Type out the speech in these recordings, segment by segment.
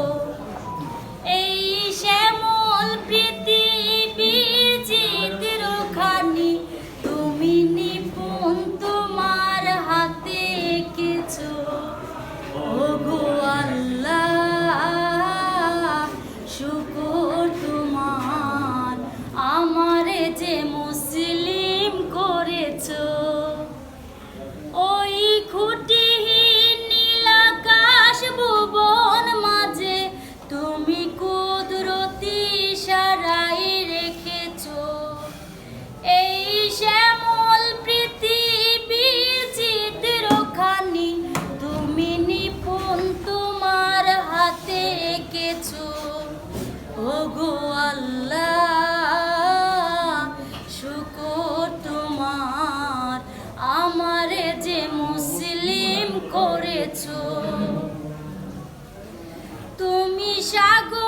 Oh. তুমি সাগর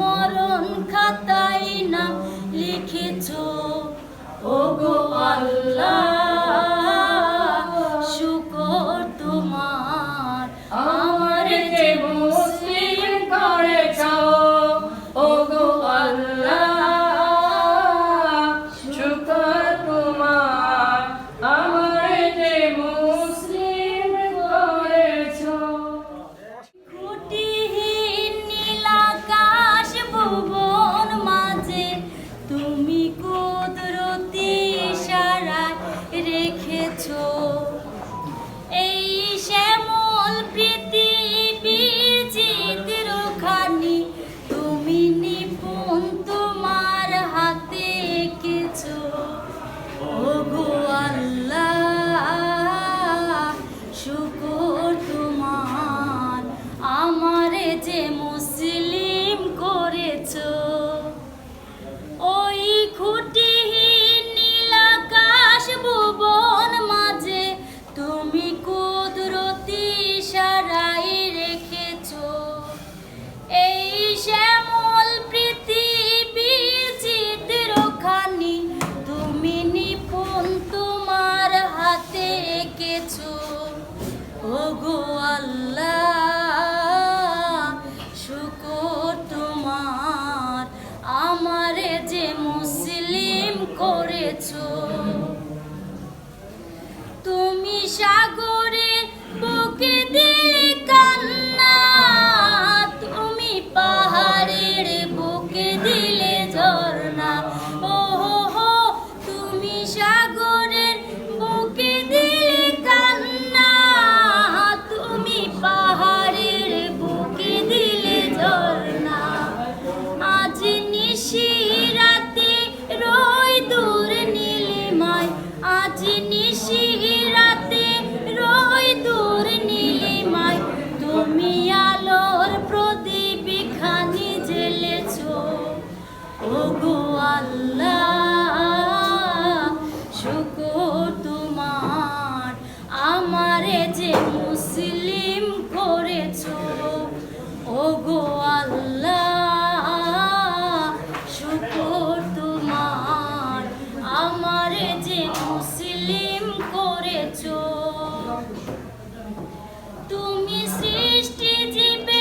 মরণ খাতাই নাম লিখেছ ও গো আল্লাহ। love. নিশি রাতে রই দূর নীলিমায়। তুমি আলোর প্রদীপ খানি জেলেছ ওগো আল্লাহ। মুসলিম করেছ। তুমি সৃষ্টি জীবে